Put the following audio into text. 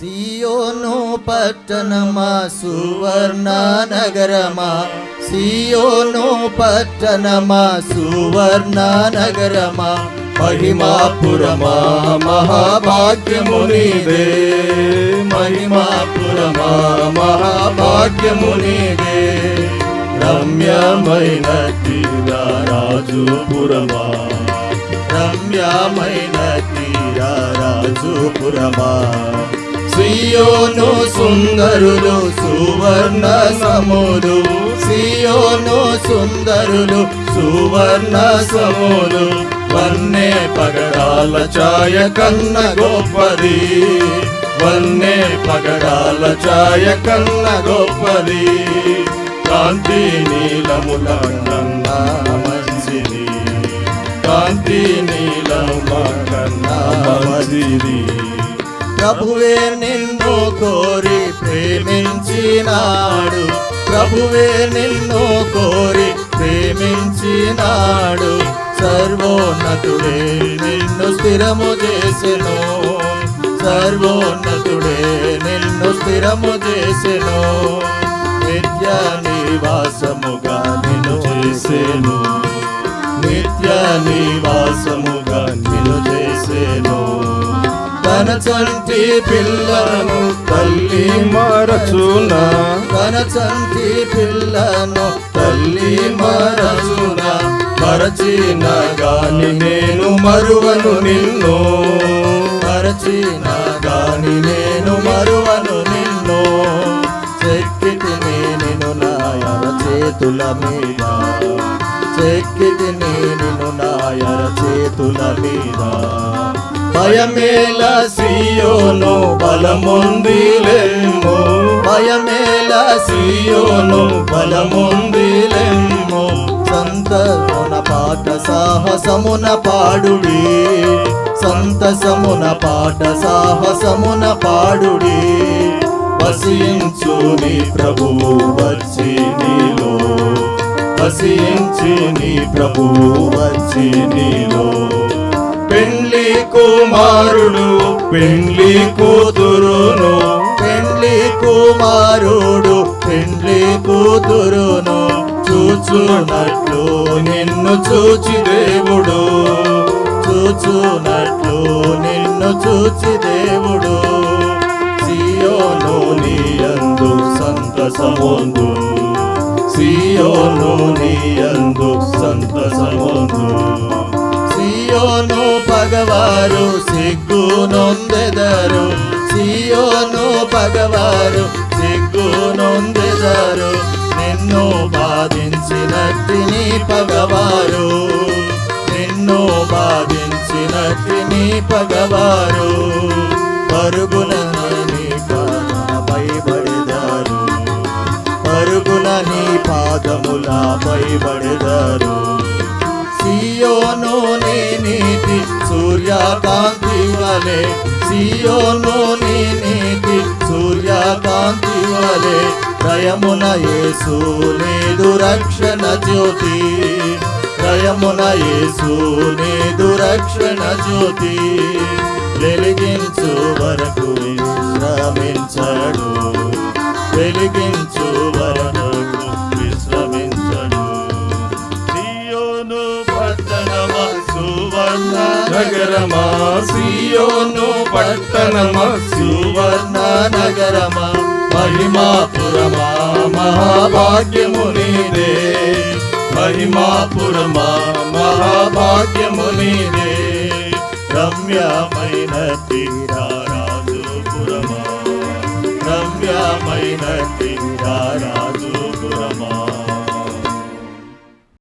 సియోను పట్టణమా సువర్ణ నగరమా? సియోను పట్టణమా సువర్ణ నగరమా? మహిమాపురమా మహాభాగ్యమునిదే మహిమాపురమా మహాభాగ్యమునిదే రమ్యమైన తీరారాజుపురమా. రమ్యమైన తీరారాజుపురమా. సియోను సుందరులు సువర్ణ సములు. సియోను సుందరులు సువర్ణ సములు. వన్నే పగడాల ఛాయ కన్న గొప్పది వన్నే పగడాల ఛాయ కన్న గొప్పది కాంతి నీలముల కన్నా మంచిది. కాంతి నీలముల కన్నా మంచిది. ప్రభువే ప్రేమించినాడు ప్రభువే నిన్ను కోరి ప్రేమించినాడు. సర్వోన్నతుడే నిన్ను స్థిరము చేసెను. సర్వోన్నతుడే నిన్ను స్థిరము చేసెను. నిత్య నివాసముగా నిన్ను చేసెను. నిత్య నివాసము చంటి పిల్లను తల్లి మరచునా? తన చంటి పిల్లను తల్లి మరచునా? మరచిన గాని నేను మరువను నిన్ను? మరచిన గాని నేను మరువను నిన్ను? చెక్కితి నేను నా చేతుల మీద. చెక్కితి నేను నా చేతుల మీద. భయమేల సియోను బలముందిలేమో భయమేల సియోను బలముందిలేమో సంతమున పాట సాహసమున పాడుడి. సంతసమున పాట సాహసమున పాడుడి. వసించు నీ ప్రభువు వచ్చి నీలో. వసించి నీ ప్రభువు వచ్చి నీలో. కుమారుడు పెండ్లి కూతురును. పెండ్లి కుమారుడు పెండ్లి కూతురును. చూచునట్లు నిన్ను చూచి దేవుడు. చూచునట్లు నిన్ను చూచి దేవుడు. సియోను నీయందు సంతసమొందు సియోను నీయందు సంతసమొందు పగవారు సిగ్గు నొందెదరు. సియోను పగవారు సిగ్గు నొందెదరు. నిన్ను బాధించినట్టి నీ పగవారు. నిన్ను బాధించినట్టి నీ పగవారు. పరుగున నీ భయపడదారు. పరుగున నీ పాదములపై పడదారు సియోను నీ నీతి సూర్యకాంతి వలె సియోను నీ నీతి సూర్యకాంతి వలె. దయమున యేసు నీదు రక్షణ జ్యోతి. దయమున యేసు నీదు రక్షణ జ్యోతి. వెలిగించు వరకు విశ్రమించడు. వెలిగించు వరకు నగరమా సియోను పట్టణమా? సువర్ణ నగరమా? మహిమాపురమా? మహాభాగ్యము నీదే. మహిమాపురమా? మహాభాగ్యము నీదే. రమ్యమైన తీరారాజుపురమా? రమ్యమైన తీరారా